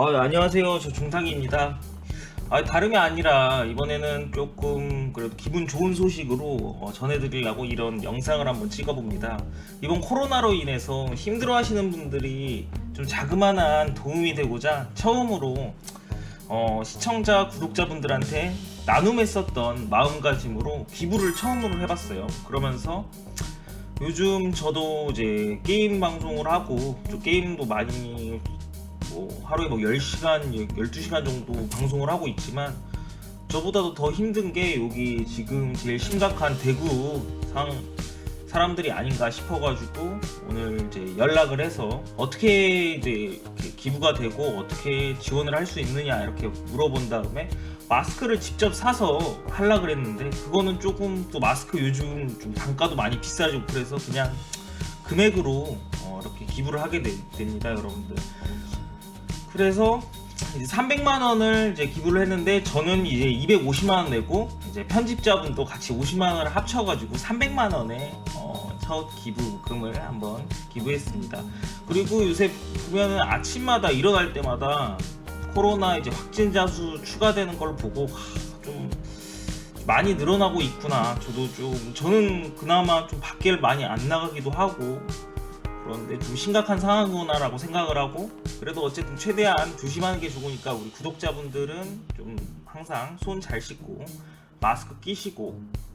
어, 안녕하세요. 저 중탁입니다. 아, 다름이 아니라 이번에는 조금 그래도 기분 좋은 소식으로 어, 전해드리려고 이런 영상을 한번 찍어봅니다. 이번 코로나로 인해서 힘들어하시는 분들이 좀 자그마한 도움이 되고자 처음으로 어, 시청자 구독자분들한테 나눔했었던 마음가짐으로 기부를 처음으로 해봤어요. 그러면서 요즘 저도 이제 게임 방송을 하고 좀 게임도 많이 뭐 하루에 뭐 10시간, 12시간 정도 방송을 하고 있지만 저보다도 더 힘든 게 여기 지금 제일 심각한 대구 상 사람들이 아닌가 싶어가지고 오늘 이제 연락을 해서 어떻게 이제 기부가 되고 어떻게 지원을 할 수 있느냐 이렇게 물어본 다음에 마스크를 직접 사서 하려 그랬는데 그거는 조금 또 마스크 요즘 좀 단가도 많이 비싸지고 그래서 그냥 금액으로 어, 이렇게 기부를 하게 되- 됩니다 여러분들 그래서 이제 300만 원을 이제 기부를 했는데 저는 이제 250만 원 내고 이제 편집자분도 같이 50만 원을 합쳐가지고 300만 원의 어, 첫 기부금을 한번 기부했습니다. 그리고 요새 보면은 아침마다 일어날 때마다 코로나 이제 확진자 수 추가되는 걸 보고 하, 좀 많이 늘어나고 있구나. 저도 좀 저는 그나마 좀 밖을 많이 안 나가기도 하고 그런데 좀 심각한 상황이구나라고 생각을 하고 그래도 어쨌든 최대한 조심하는 게 좋으니까 우리 구독자분들은 좀 항상 손 잘 씻고 마스크 끼시고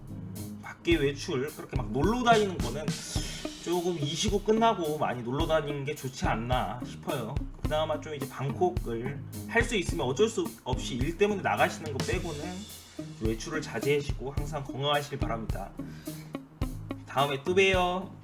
음, 밖에 외출 그렇게 막 놀러 다니는 거는 조금 이 시고 끝나고 많이 놀러 다니는 게 좋지 않나 싶어요. 그나마 좀 이제 방콕을 할 수 있으면 어쩔 수 없이 일 때문에 나가시는 거 빼고는 외출을 자제하시고 항상 건강하시길 바랍니다. 다음에 또 봬요.